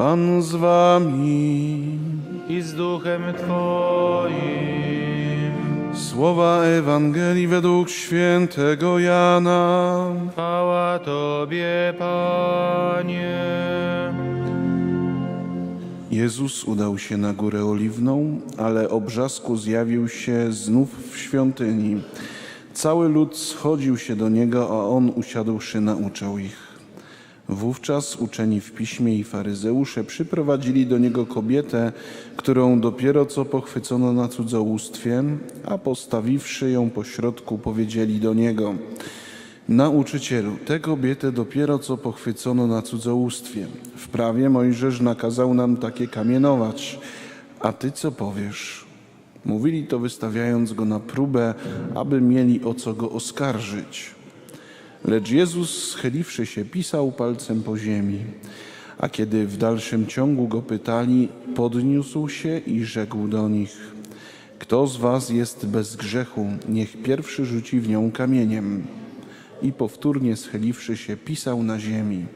Pan z wami. i z duchem Twoim. Słowa Ewangelii według świętego Jana. Chwała Tobie, Panie. Jezus udał się na górę oliwną, ale o brzasku zjawił się znów w świątyni. Cały lud schodził się do niego, a on usiadłszy nauczał ich. Wówczas uczeni w piśmie i faryzeusze przyprowadzili do niego kobietę, którą dopiero co pochwycono na cudzołóstwie, a postawiwszy ją pośrodku, powiedzieli do niego: Nauczycielu, tę kobietę dopiero co pochwycono na cudzołóstwie. W prawie Mojżesz nakazał nam takie kamienować. A ty co powiesz? Mówili to wystawiając go na próbę, aby mieli o co go oskarżyć. Lecz Jezus, schyliwszy się, pisał palcem po ziemi. A kiedy w dalszym ciągu go pytali, podniósł się i rzekł do nich: Kto z was jest bez grzechu, niech pierwszy rzuci w nią kamieniem. I powtórnie schyliwszy się, pisał na ziemi.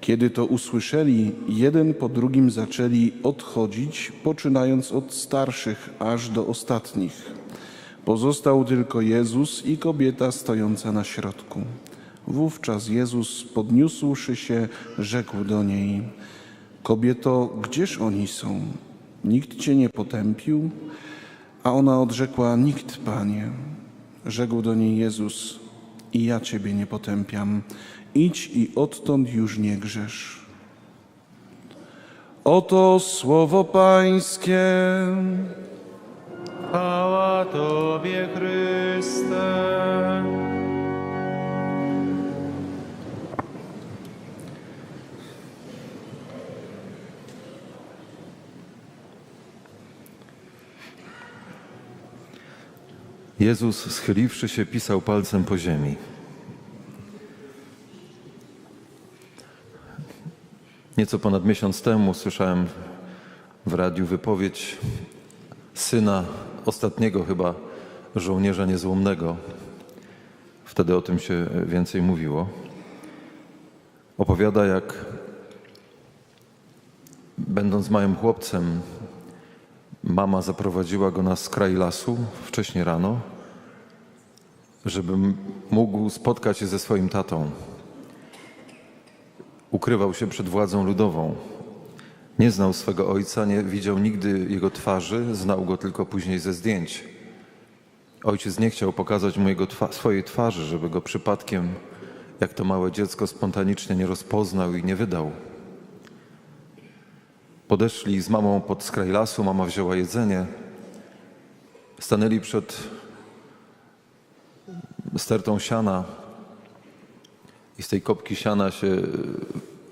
Kiedy to usłyszeli, jeden po drugim zaczęli odchodzić, poczynając od starszych aż do ostatnich. Pozostał tylko Jezus i kobieta stojąca na środku. Wówczas Jezus, podniósłszy się, rzekł do niej: Kobieto, gdzież oni są? Nikt cię nie potępił? A ona odrzekła: Nikt, panie. Rzekł do niej Jezus: I ja ciebie nie potępiam. Idź i odtąd już nie grzesz. Oto słowo Pańskie. Tobie, Chryste. Jezus, schyliwszy się, pisał palcem po ziemi. Nieco ponad miesiąc temu słyszałem w radiu wypowiedź syna ostatniego chyba żołnierza niezłomnego. Wtedy o tym się więcej mówiło. Opowiada, jak będąc małym chłopcem, mama zaprowadziła go na skraj lasu wcześnie rano, żeby mógł spotkać się ze swoim tatą. Ukrywał się przed władzą ludową. Nie znał swego ojca, nie widział nigdy jego twarzy, znał go tylko później ze zdjęć. Ojciec nie chciał pokazać mu jego twa swojej twarzy, żeby go przypadkiem, jak to małe dziecko, spontanicznie nie rozpoznał i nie wydał. Podeszli z mamą pod skraj lasu, mama wzięła jedzenie. Stanęli przed stertą siana i z tej kopki siana się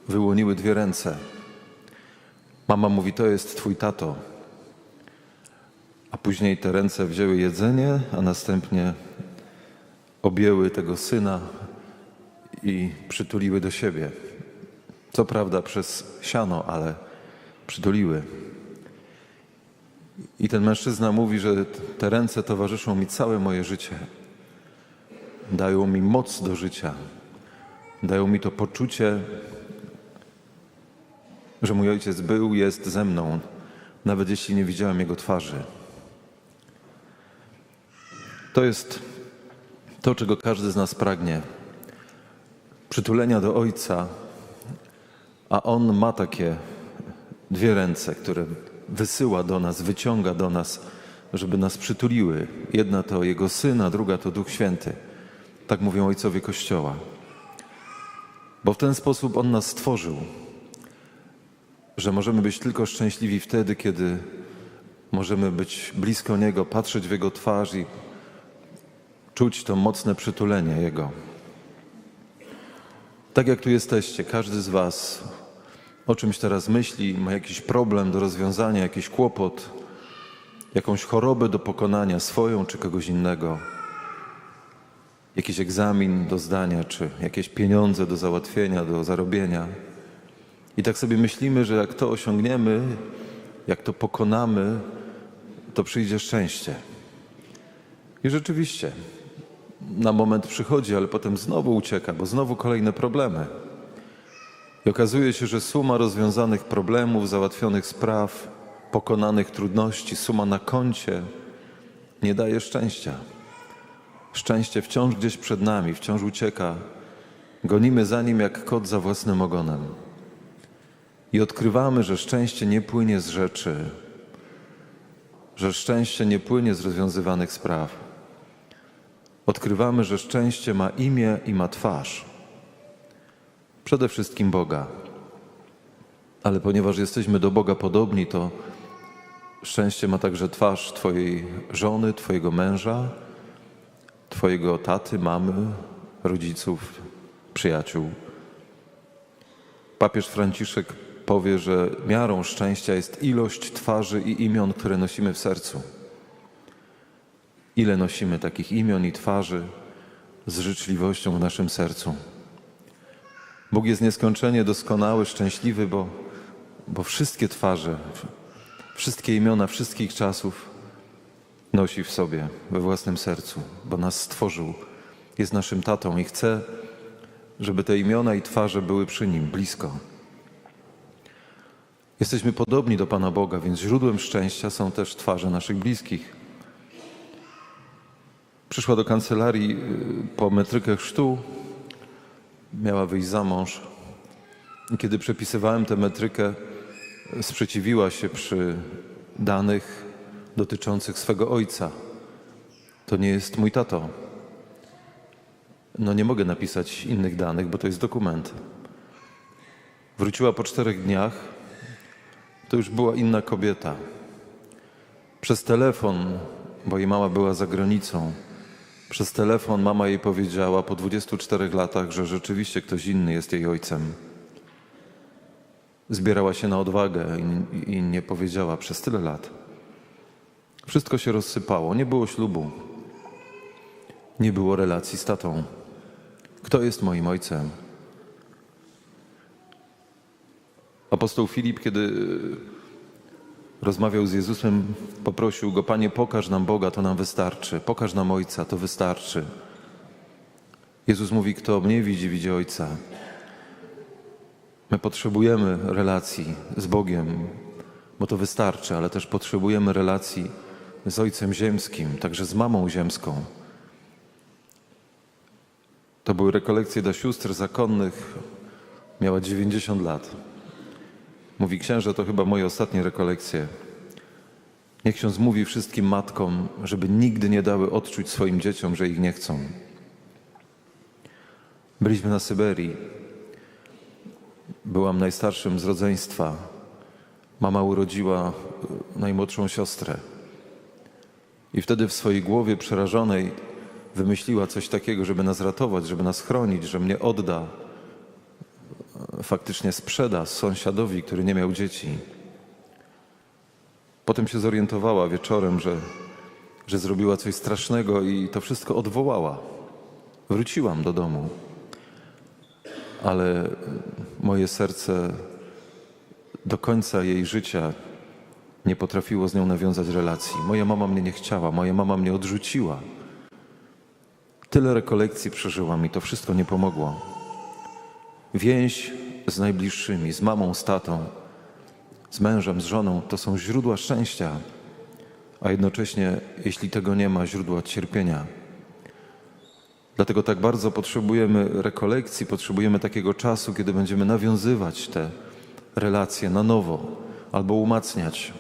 wyłoniły dwie ręce. Mama mówi, to jest twój tato. A później te ręce wzięły jedzenie, a następnie objęły tego syna i przytuliły do siebie. Co prawda przez siano, ale przytuliły. I ten mężczyzna mówi, że te ręce towarzyszą mi całe moje życie. Dają mi moc do życia. Dają mi to poczucie, że mój ojciec był, jest ze mną, nawet jeśli nie widziałem jego twarzy. To jest to, czego każdy z nas pragnie. Przytulenia do ojca, a on ma takie dwie ręce, które wysyła do nas, wyciąga do nas, żeby nas przytuliły. Jedna to Jego Syn, a druga to Duch Święty. Tak mówią ojcowie Kościoła. Bo w ten sposób On nas stworzył, że możemy być tylko szczęśliwi wtedy, kiedy możemy być blisko Niego, patrzeć w Jego twarz i czuć to mocne przytulenie Jego. Tak jak tu jesteście, każdy z Was o czymś teraz myśli, ma jakiś problem do rozwiązania, jakiś kłopot, jakąś chorobę do pokonania, swoją czy kogoś innego, jakiś egzamin do zdania, czy jakieś pieniądze do załatwienia, do zarobienia. I tak sobie myślimy, że jak to osiągniemy, jak to pokonamy, to przyjdzie szczęście. I rzeczywiście, na moment przychodzi, ale potem znowu ucieka, bo znowu kolejne problemy. I okazuje się, że suma rozwiązanych problemów, załatwionych spraw, pokonanych trudności, suma na koncie nie daje szczęścia. Szczęście wciąż gdzieś przed nami, wciąż ucieka. Gonimy za nim jak kot za własnym ogonem. I odkrywamy, że szczęście nie płynie z rzeczy, że szczęście nie płynie z rozwiązywanych spraw. Odkrywamy, że szczęście ma imię i ma twarz. Przede wszystkim Boga. Ale ponieważ jesteśmy do Boga podobni, to szczęście ma także twarz Twojej żony, Twojego męża, Twojego taty, mamy, rodziców, przyjaciół. Papież Franciszek powie, że miarą szczęścia jest ilość twarzy i imion, które nosimy w sercu. Ile nosimy takich imion i twarzy z życzliwością w naszym sercu. Bóg jest nieskończenie doskonały, szczęśliwy, bo, bo wszystkie twarze, wszystkie imiona wszystkich czasów nosi w sobie, we własnym sercu, bo nas stworzył, jest naszym tatą i chce, żeby te imiona i twarze były przy nim, blisko. Jesteśmy podobni do Pana Boga, więc źródłem szczęścia są też twarze naszych bliskich. Przyszła do kancelarii y, po metrykę chrztu, miała wyjść za mąż. I kiedy przepisywałem tę metrykę, sprzeciwiła się przy danych dotyczących swego ojca. To nie jest mój tato. No nie mogę napisać innych danych, bo to jest dokument. Wróciła po czterech dniach. To już była inna kobieta. Przez telefon, bo jej mama była za granicą, przez telefon mama jej powiedziała po 24 latach, że rzeczywiście ktoś inny jest jej ojcem. Zbierała się na odwagę i, i nie powiedziała przez tyle lat. Wszystko się rozsypało, nie było ślubu, nie było relacji z tatą. Kto jest moim ojcem? Apostoł Filip, kiedy rozmawiał z Jezusem, poprosił go: Panie, pokaż nam Boga, to nam wystarczy. Pokaż nam Ojca, to wystarczy. Jezus mówi: Kto mnie widzi, widzi Ojca. My potrzebujemy relacji z Bogiem, bo to wystarczy, ale też potrzebujemy relacji z Ojcem Ziemskim, także z mamą ziemską. To były rekolekcje dla sióstr zakonnych. Miała 90 lat. Mówi księże, to chyba moje ostatnie rekolekcje. Niech ksiądz mówi wszystkim matkom, żeby nigdy nie dały odczuć swoim dzieciom, że ich nie chcą. Byliśmy na Syberii. Byłam najstarszym z rodzeństwa. Mama urodziła y, najmłodszą siostrę. I wtedy w swojej głowie przerażonej wymyśliła coś takiego, żeby nas ratować, żeby nas chronić, że mnie odda, faktycznie sprzeda sąsiadowi, który nie miał dzieci. Potem się zorientowała wieczorem, że, że zrobiła coś strasznego i to wszystko odwołała. Wróciłam do domu, ale moje serce do końca jej życia nie potrafiło z nią nawiązać relacji. Moja mama mnie nie chciała, moja mama mnie odrzuciła. Tyle rekolekcji przeżyłam i to wszystko nie pomogło. Więź z najbliższymi, z mamą, z tatą, z mężem, z żoną to są źródła szczęścia, a jednocześnie, jeśli tego nie ma, źródła cierpienia. Dlatego tak bardzo potrzebujemy rekolekcji, potrzebujemy takiego czasu, kiedy będziemy nawiązywać te relacje na nowo albo umacniać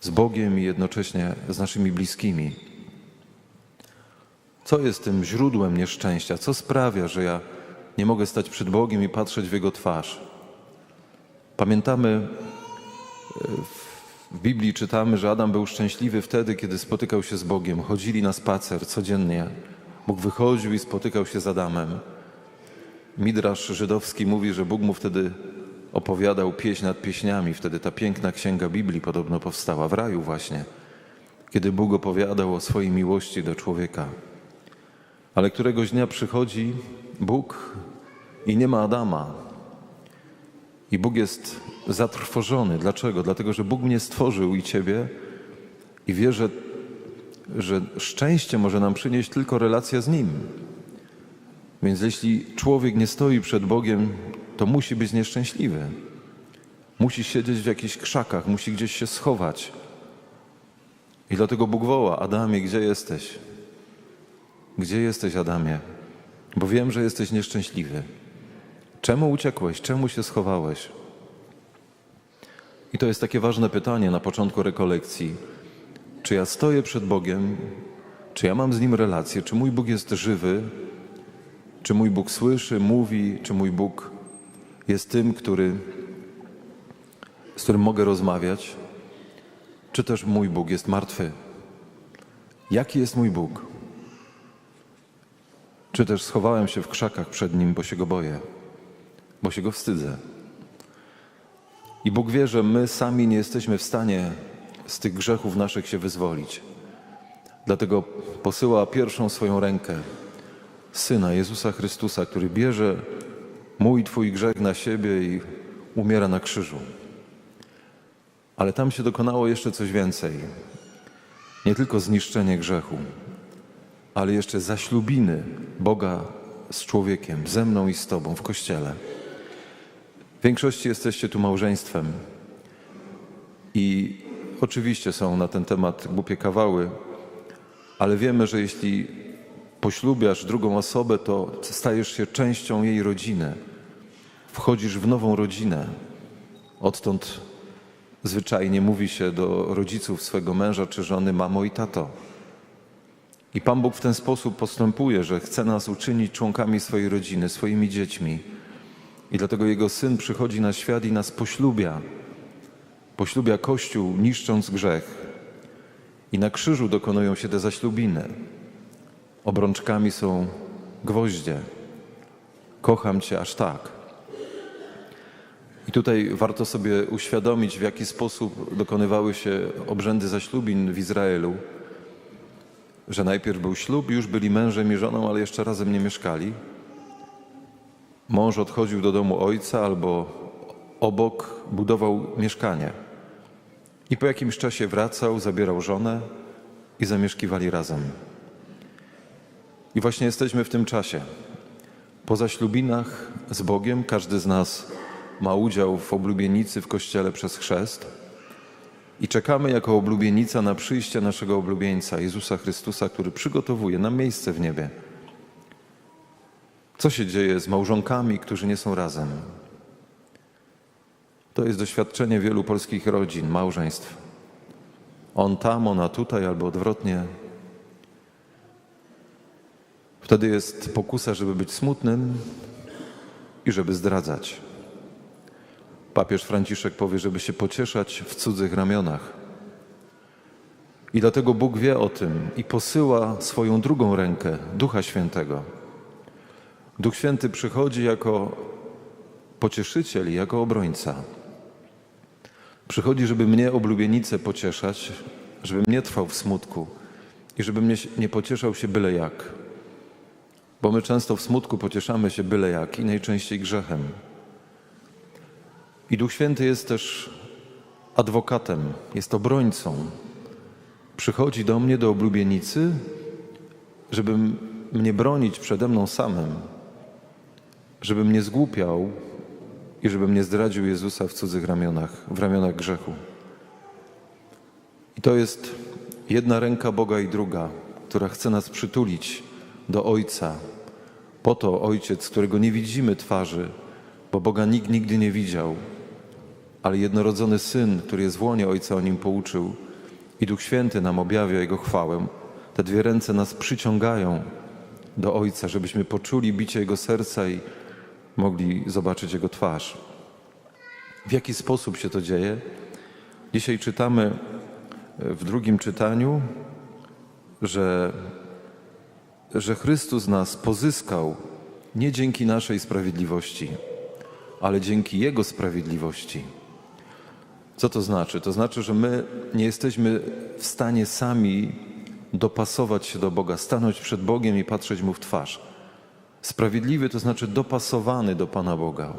z Bogiem i jednocześnie z naszymi bliskimi. Co jest tym źródłem nieszczęścia? Co sprawia, że ja nie mogę stać przed Bogiem i patrzeć w Jego twarz? Pamiętamy, e, w Biblii czytamy, że Adam był szczęśliwy wtedy, kiedy spotykał się z Bogiem. Chodzili na spacer codziennie. Bóg wychodził i spotykał się z Adamem. Midrasz żydowski mówi, że Bóg mu wtedy opowiadał pieśń nad pieśniami. Wtedy ta piękna księga Biblii podobno powstała w raju właśnie, kiedy Bóg opowiadał o swojej miłości do człowieka. Ale któregoś dnia przychodzi Bóg i nie ma Adama. I Bóg jest zatrwożony. Dlaczego? Dlatego, że Bóg mnie stworzył i ciebie i wie, że, że szczęście może nam przynieść tylko relacja z Nim. Więc jeśli człowiek nie stoi przed Bogiem to musi być nieszczęśliwy. Musi siedzieć w jakichś krzakach, musi gdzieś się schować. I dlatego Bóg woła: Adamie, gdzie jesteś? Gdzie jesteś, Adamie? Bo wiem, że jesteś nieszczęśliwy. Czemu uciekłeś? Czemu się schowałeś? I to jest takie ważne pytanie na początku rekolekcji. Czy ja stoję przed Bogiem? Czy ja mam z Nim relację? Czy mój Bóg jest żywy? Czy mój Bóg słyszy, mówi? Czy mój Bóg jest tym, który, z którym mogę rozmawiać? Czy też mój Bóg jest martwy? Jaki jest mój Bóg? Czy też schowałem się w krzakach przed Nim, bo się Go boję, bo się Go wstydzę? I Bóg wie, że my sami nie jesteśmy w stanie z tych grzechów naszych się wyzwolić. Dlatego posyła pierwszą swoją rękę Syna Jezusa Chrystusa, który bierze mój Twój grzech na siebie i umiera na krzyżu. Ale tam się dokonało jeszcze coś więcej. Nie tylko zniszczenie grzechu, ale jeszcze zaślubiny Boga z człowiekiem, ze mną i z Tobą w Kościele. W większości jesteście tu małżeństwem i oczywiście są na ten temat głupie kawały, ale wiemy, że jeśli poślubiasz drugą osobę, to stajesz się częścią jej rodziny. Wchodzisz w nową rodzinę. Odtąd zwyczajnie mówi się do rodziców swego męża czy żony mamo i tato. I Pan Bóg w ten sposób postępuje, że chce nas uczynić członkami swojej rodziny, swoimi dziećmi. I dlatego Jego Syn przychodzi na świat i nas poślubia. Poślubia Kościół, niszcząc grzech. I na krzyżu dokonują się te zaślubiny. Obrączkami są gwoździe. Kocham Cię aż tak. I tutaj warto sobie uświadomić, w jaki sposób dokonywały się obrzędy zaślubin w Izraelu. Że najpierw był ślub, już byli mężem i żoną, ale jeszcze razem nie mieszkali. Mąż odchodził do domu ojca albo obok budował mieszkanie. I po jakimś czasie wracał, zabierał żonę i zamieszkiwali razem. I właśnie jesteśmy w tym czasie. Po zaślubinach z Bogiem każdy z nas ma udział w oblubienicy w kościele przez chrzest i czekamy jako oblubienica na przyjście naszego oblubieńca Jezusa Chrystusa, który przygotowuje nam miejsce w niebie. Co się dzieje z małżonkami, którzy nie są razem? To jest doświadczenie wielu polskich rodzin, małżeństw. On tam, ona tutaj, albo odwrotnie. Wtedy jest pokusa, żeby być smutnym i żeby zdradzać. Papież Franciszek powie, żeby się pocieszać w cudzych ramionach. I dlatego Bóg wie o tym i posyła swoją drugą rękę, Ducha Świętego. Duch Święty przychodzi jako pocieszyciel i jako obrońca. Przychodzi, żeby mnie oblubienicę pocieszać, żebym nie trwał w smutku i żebym nie, nie pocieszał się byle jak. Bo my często w smutku pocieszamy się byle jak i najczęściej grzechem. I Duch Święty jest też adwokatem, jest obrońcą. Przychodzi do mnie, do oblubienicy, żeby mnie bronić przede mną samym, żebym nie zgłupiał i żebym nie zdradził Jezusa w cudzych ramionach, w ramionach grzechu. I to jest jedna ręka Boga i druga, która chce nas przytulić do Ojca. Po to Ojciec, którego nie widzimy twarzy, bo Boga nikt nigdy nie widział, ale jednorodzony Syn, który jest w łonie Ojca, o nim pouczył i Duch Święty nam objawia Jego chwałę. Te dwie ręce nas przyciągają do Ojca, żebyśmy poczuli bicie Jego serca i mogli zobaczyć Jego twarz. W jaki sposób się to dzieje? Dzisiaj czytamy w drugim czytaniu, że, że Chrystus nas pozyskał nie dzięki naszej sprawiedliwości, ale dzięki Jego sprawiedliwości. Co to znaczy? To znaczy, że my nie jesteśmy w stanie sami dopasować się do Boga, stanąć przed Bogiem i patrzeć Mu w twarz. Sprawiedliwy to znaczy dopasowany do Pana Boga.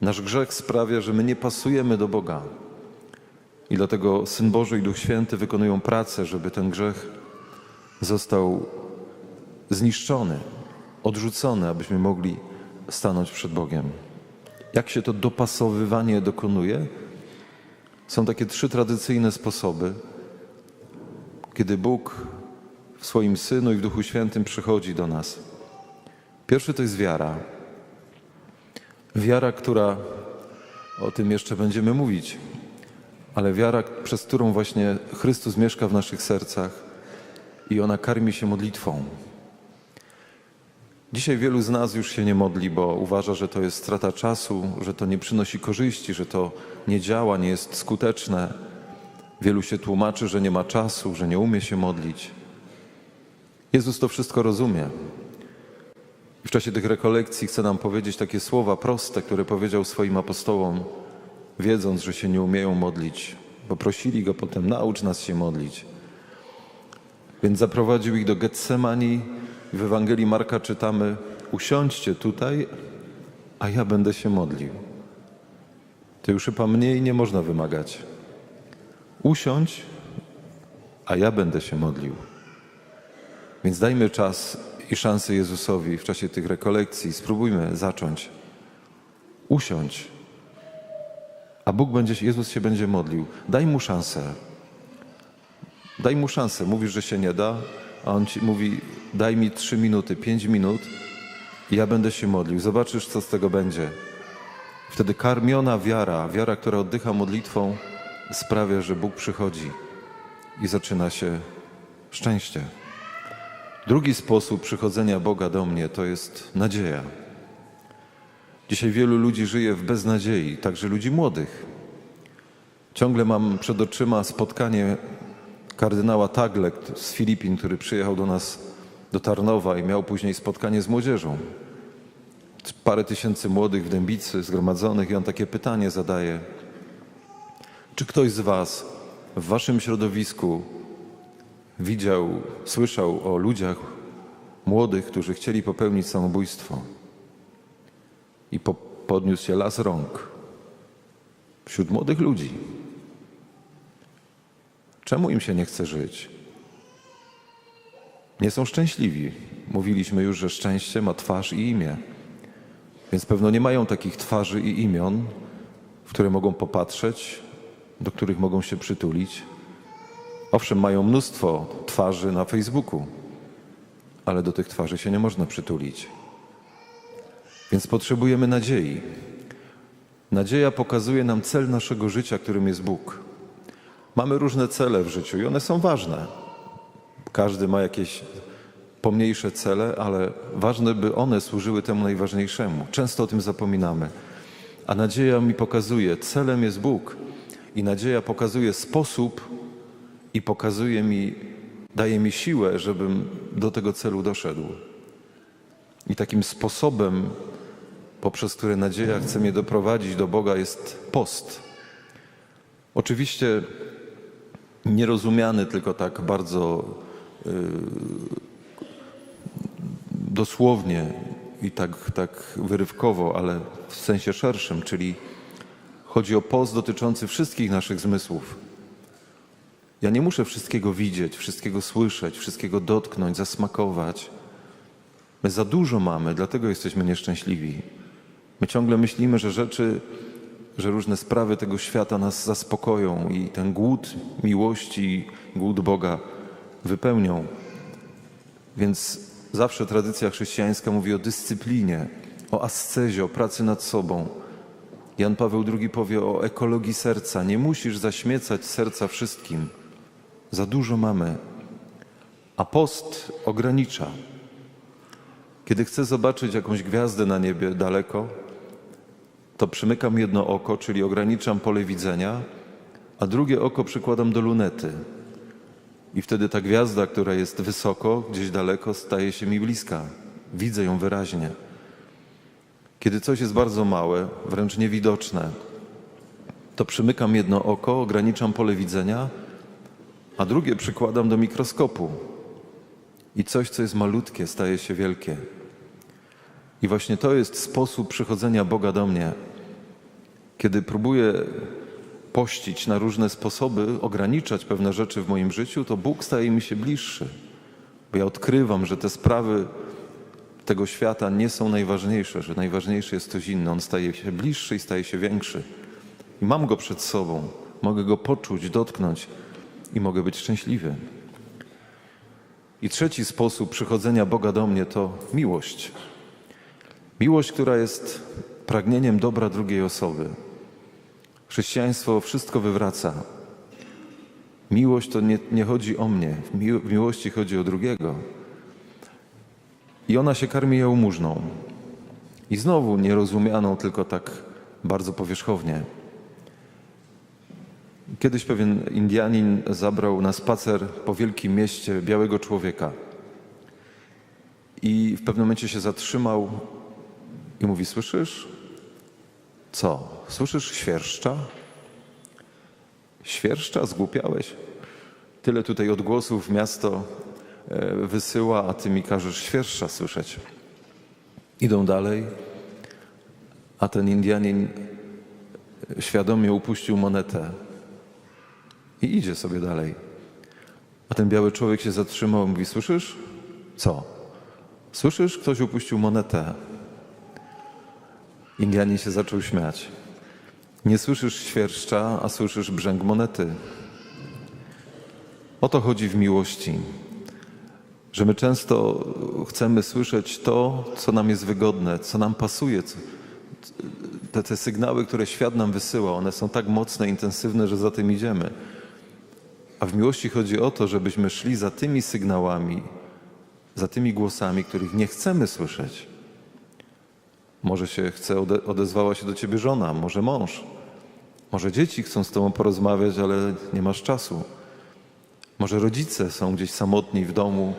Nasz grzech sprawia, że my nie pasujemy do Boga. I dlatego Syn Boży i Duch Święty wykonują pracę, żeby ten grzech został zniszczony, odrzucony, abyśmy mogli stanąć przed Bogiem. Jak się to dopasowywanie dokonuje? Są takie trzy tradycyjne sposoby, kiedy Bóg w swoim Synu i w Duchu Świętym przychodzi do nas. Pierwszy to jest wiara. Wiara, która, o tym jeszcze będziemy mówić, ale wiara, przez którą właśnie Chrystus mieszka w naszych sercach i ona karmi się modlitwą. Dzisiaj wielu z nas już się nie modli, bo uważa, że to jest strata czasu, że to nie przynosi korzyści, że to nie działa, nie jest skuteczne. Wielu się tłumaczy, że nie ma czasu, że nie umie się modlić. Jezus to wszystko rozumie. W czasie tych rekolekcji chce nam powiedzieć takie słowa proste, które powiedział swoim apostołom, wiedząc, że się nie umieją modlić, bo prosili go potem, naucz nas się modlić. Więc zaprowadził ich do Getsemani. W Ewangelii Marka czytamy: Usiądźcie tutaj, a ja będę się modlił. To już chyba mniej nie można wymagać. Usiądź, a ja będę się modlił. Więc dajmy czas i szansę Jezusowi w czasie tych rekolekcji. Spróbujmy zacząć. Usiądź, a Bóg będzie, Jezus się będzie modlił. Daj mu szansę. Daj mu szansę. Mówisz, że się nie da, a on ci mówi: Daj mi trzy minuty, pięć minut i ja będę się modlił. Zobaczysz, co z tego będzie. Wtedy karmiona wiara, wiara, która oddycha modlitwą, sprawia, że Bóg przychodzi i zaczyna się szczęście. Drugi sposób przychodzenia Boga do mnie to jest nadzieja. Dzisiaj wielu ludzi żyje w beznadziei, także ludzi młodych. Ciągle mam przed oczyma spotkanie kardynała Tagle z Filipin, który przyjechał do nas do Tarnowa i miał później spotkanie z młodzieżą. Parę tysięcy młodych w Dębicy zgromadzonych i on takie pytanie zadaje. Czy ktoś z Was w Waszym środowisku widział, słyszał o ludziach młodych, którzy chcieli popełnić samobójstwo? I po, podniósł się las rąk wśród młodych ludzi. Czemu im się nie chce żyć? Nie są szczęśliwi. Mówiliśmy już, że szczęście ma twarz i imię. Więc pewno nie mają takich twarzy i imion, w które mogą popatrzeć, do których mogą się przytulić. Owszem, mają mnóstwo twarzy na Facebooku, ale do tych twarzy się nie można przytulić. Więc potrzebujemy nadziei. Nadzieja pokazuje nam cel naszego życia, którym jest Bóg. Mamy różne cele w życiu i one są ważne. Każdy ma jakieś pomniejsze cele, ale ważne, by one służyły temu najważniejszemu. Często o tym zapominamy. A nadzieja mi pokazuje, celem jest Bóg. I nadzieja pokazuje sposób i pokazuje mi, daje mi siłę, żebym do tego celu doszedł. I takim sposobem, poprzez który nadzieja chce mnie doprowadzić do Boga, jest post. Oczywiście nierozumiany tylko tak bardzo yy, dosłownie i tak, tak wyrywkowo, ale w sensie szerszym, czyli chodzi o post dotyczący wszystkich naszych zmysłów. Ja nie muszę wszystkiego widzieć, wszystkiego słyszeć, wszystkiego dotknąć, zasmakować. My za dużo mamy, dlatego jesteśmy nieszczęśliwi. My ciągle myślimy, że rzeczy, że różne sprawy tego świata nas zaspokoją i ten głód miłości, głód Boga wypełnią. Więc zawsze tradycja chrześcijańska mówi o dyscyplinie, o ascezie, o pracy nad sobą. Jan Paweł II powie o ekologii serca. Nie musisz zaśmiecać serca wszystkim. Za dużo mamy. A post ogranicza. Kiedy chcę zobaczyć jakąś gwiazdę na niebie daleko, to przymykam jedno oko, czyli ograniczam pole widzenia, a drugie oko przykładam do lunety. I wtedy ta gwiazda, która jest wysoko, gdzieś daleko, staje się mi bliska. Widzę ją wyraźnie. Kiedy coś jest bardzo małe, wręcz niewidoczne, to przymykam jedno oko, ograniczam pole widzenia, a drugie przykładam do mikroskopu. I coś, co jest malutkie, staje się wielkie. I właśnie to jest sposób przychodzenia Boga do mnie. Kiedy próbuję pościć na różne sposoby, ograniczać pewne rzeczy w moim życiu, to Bóg staje mi się bliższy. Bo ja odkrywam, że te sprawy tego świata nie są najważniejsze, że najważniejszy jest ktoś inny. On staje się bliższy i staje się większy. I mam go przed sobą, mogę go poczuć, dotknąć i mogę być szczęśliwy. I trzeci sposób przychodzenia Boga do mnie to miłość. Miłość, która jest pragnieniem dobra drugiej osoby. Chrześcijaństwo wszystko wywraca. Miłość to nie, nie chodzi o mnie, w, mi, w miłości chodzi o drugiego. I ona się karmi jałmużną. I znowu nierozumianą tylko tak bardzo powierzchownie. Kiedyś pewien Indianin zabrał na spacer po wielkim mieście białego człowieka. I w pewnym momencie się zatrzymał i mówi: Słyszysz? Co? Słyszysz świerszcza? Świerszcza? Zgłupiałeś? Tyle tutaj odgłosów miasto e, wysyła, a ty mi każesz świerszcza słyszeć. Idą dalej, a ten Indianin świadomie upuścił monetę i idzie sobie dalej. A ten biały człowiek się zatrzymał i mówi: Słyszysz? Co? Słyszysz? Ktoś upuścił monetę. Indianin się zaczął śmiać. Nie słyszysz świerszcza, a słyszysz brzęk monety. O to chodzi w miłości. Że my często chcemy słyszeć to, co nam jest wygodne, co nam pasuje. Te, te sygnały, które świat nam wysyła, one są tak mocne, intensywne, że za tym idziemy. A w miłości chodzi o to, żebyśmy szli za tymi sygnałami, za tymi głosami, których nie chcemy słyszeć. Może się chce, ode, odezwała się do ciebie żona, może mąż, może dzieci chcą z tobą porozmawiać, ale nie masz czasu. Może rodzice są gdzieś samotni w domu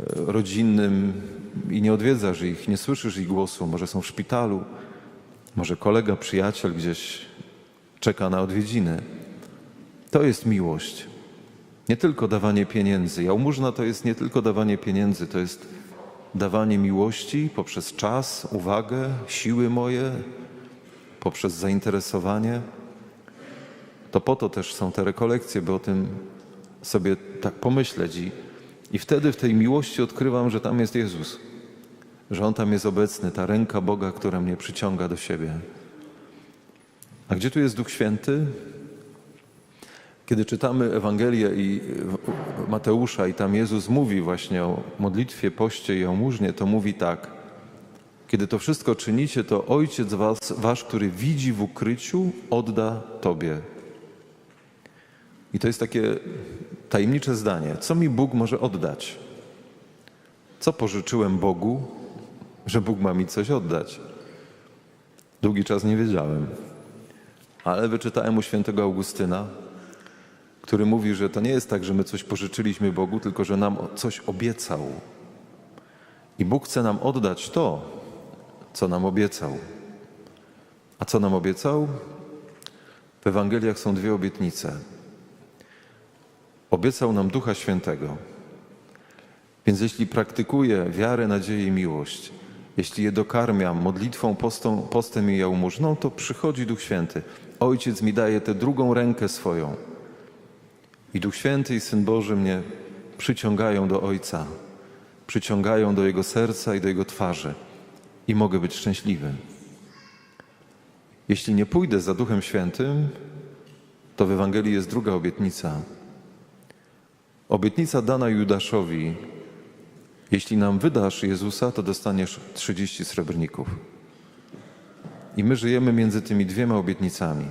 e, rodzinnym i nie odwiedzasz ich, nie słyszysz ich głosu. Może są w szpitalu, może kolega, przyjaciel gdzieś czeka na odwiedziny. To jest miłość. Nie tylko dawanie pieniędzy. Jałmużna to jest nie tylko dawanie pieniędzy, to jest dawanie miłości poprzez czas, uwagę, siły moje, poprzez zainteresowanie. To po to też są te rekolekcje, by o tym sobie tak pomyśleć. I, I wtedy w tej miłości odkrywam, że tam jest Jezus, że On tam jest obecny, ta ręka Boga, która mnie przyciąga do siebie. A gdzie tu jest Duch Święty? Kiedy czytamy Ewangelię i Mateusza i tam Jezus mówi właśnie o modlitwie, poście i jałmużnie, to mówi tak. Kiedy to wszystko czynicie, to Ojciec was, wasz, który widzi w ukryciu, odda Tobie. I to jest takie tajemnicze zdanie. Co mi Bóg może oddać? Co pożyczyłem Bogu, że Bóg ma mi coś oddać? Długi czas nie wiedziałem. Ale wyczytałem u świętego Augustyna, który mówi, że to nie jest tak, że my coś pożyczyliśmy Bogu, tylko że nam coś obiecał. I Bóg chce nam oddać to, co nam obiecał. A co nam obiecał? W Ewangeliach są dwie obietnice. Obiecał nam Ducha Świętego. Więc jeśli praktykuję wiarę, nadzieję i miłość, jeśli je dokarmiam modlitwą, postą, postem i jałmużną, to przychodzi Duch Święty. Ojciec mi daje tę drugą rękę swoją. I Duch Święty i Syn Boży mnie przyciągają do Ojca, przyciągają do Jego serca i do Jego twarzy i mogę być szczęśliwy. Jeśli nie pójdę za Duchem Świętym, to w Ewangelii jest druga obietnica. Obietnica dana Judaszowi. Jeśli nam wydasz Jezusa, to dostaniesz 30 srebrników. I my żyjemy między tymi dwiema obietnicami.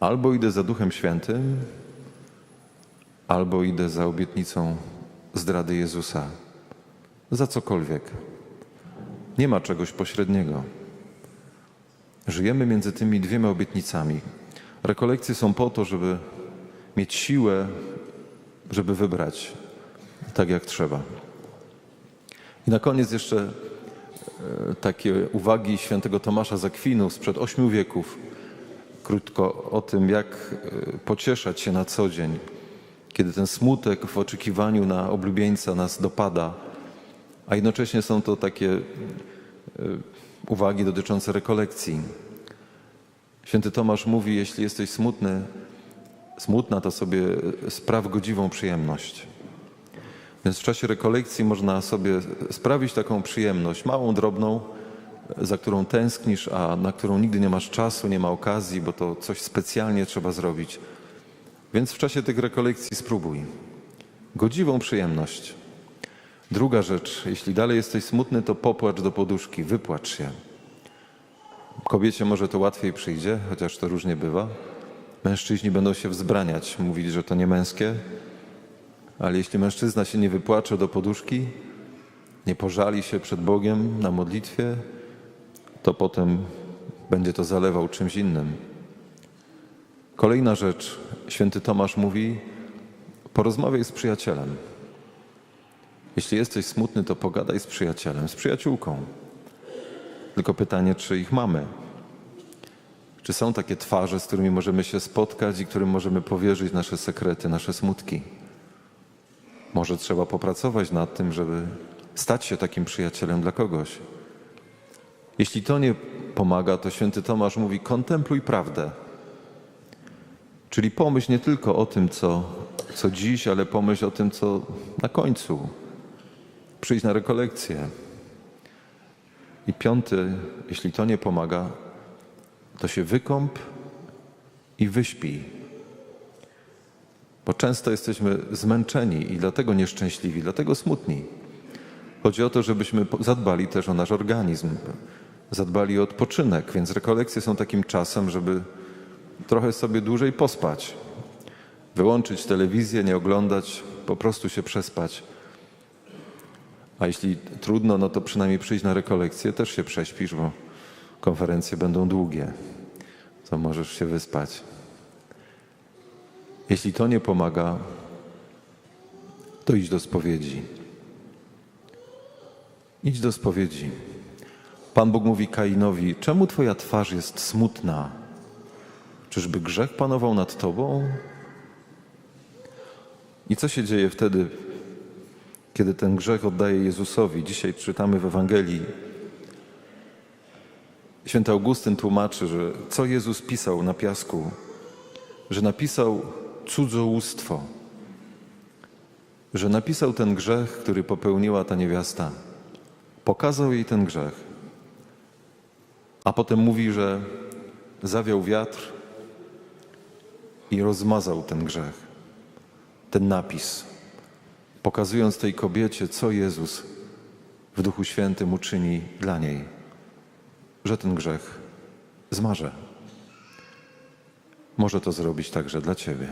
Albo idę za Duchem Świętym, albo idę za obietnicą zdrady Jezusa. Za cokolwiek. Nie ma czegoś pośredniego. Żyjemy między tymi dwiema obietnicami. Rekolekcje są po to, żeby mieć siłę, żeby wybrać tak jak trzeba. I na koniec jeszcze e, takie uwagi świętego Tomasza z Akwinu sprzed ośmiu wieków. Krótko o tym, jak e, pocieszać się na co dzień, kiedy ten smutek w oczekiwaniu na oblubieńca nas dopada, a jednocześnie są to takie e, uwagi dotyczące rekolekcji. Święty Tomasz mówi, jeśli jesteś smutny, smutna, to sobie spraw godziwą przyjemność. Więc w czasie rekolekcji można sobie sprawić taką przyjemność, małą, drobną, za którą tęsknisz, a na którą nigdy nie masz czasu, nie ma okazji, bo to coś specjalnie trzeba zrobić. Więc w czasie tych rekolekcji spróbuj. Godziwą przyjemność. Druga rzecz, jeśli dalej jesteś smutny, to popłacz do poduszki, wypłacz się. Kobiecie może to łatwiej przyjdzie, chociaż to różnie bywa. Mężczyźni będą się wzbraniać, mówić, że to nie męskie, ale jeśli mężczyzna się nie wypłacze do poduszki, nie pożali się przed Bogiem na modlitwie, to potem będzie to zalewał czymś innym. Kolejna rzecz, święty Tomasz mówi: porozmawiaj z przyjacielem. Jeśli jesteś smutny, to pogadaj z przyjacielem, z przyjaciółką. Tylko pytanie, czy ich mamy? Czy są takie twarze, z którymi możemy się spotkać i którym możemy powierzyć nasze sekrety, nasze smutki? Może trzeba popracować nad tym, żeby stać się takim przyjacielem dla kogoś. Jeśli to nie pomaga, to święty Tomasz mówi: kontempluj prawdę. Czyli pomyśl nie tylko o tym, co, co dziś, ale pomyśl o tym, co na końcu. Przyjdź na rekolekcję. I piąty, jeśli to nie pomaga, to się wykąp i wyśpij. Bo często jesteśmy zmęczeni i dlatego nieszczęśliwi, dlatego smutni. Chodzi o to, żebyśmy zadbali też o nasz organizm, zadbali o odpoczynek, więc rekolekcje są takim czasem, żeby trochę sobie dłużej pospać, wyłączyć telewizję, nie oglądać, po prostu się przespać. A jeśli trudno, no to przynajmniej przyjść na rekolekcję, też się prześpisz, bo konferencje będą długie, to możesz się wyspać. Jeśli to nie pomaga, to idź do spowiedzi. Idź do spowiedzi. Pan Bóg mówi Kainowi: Czemu twoja twarz jest smutna? Czyżby grzech panował nad tobą? I co się dzieje wtedy, kiedy ten grzech oddaje Jezusowi? Dzisiaj czytamy w Ewangelii. Święty Augustyn tłumaczy, że co Jezus pisał na piasku, że napisał cudzołóstwo, że napisał ten grzech, który popełniła ta niewiasta. Pokazał jej ten grzech, a potem mówi, że zawiał wiatr i rozmazał ten grzech, ten napis, pokazując tej kobiecie, co Jezus w Duchu Świętym uczyni dla niej, że ten grzech zmarze. Może to zrobić także dla Ciebie.